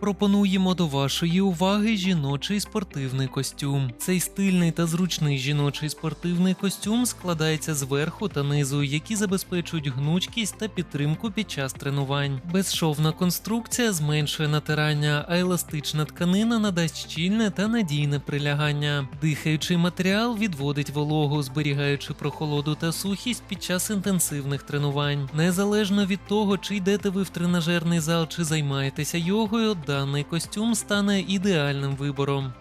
Пропонуємо до вашої уваги жіночий спортивний костюм. Цей стильний та зручний жіночий спортивний костюм складається з верху та низу, які забезпечують гнучкість та підтримку під час тренувань. Безшовна конструкція зменшує натирання, а еластична тканина надасть щільне та надійне прилягання. Дихаючий матеріал відводить вологу, зберігаючи прохолоду та сухість під час інтенсивних тренувань. Незалежно від того, чи йдете ви в тренажерний зал, чи займаєтеся йогою, даний костюм стане ідеальним вибором.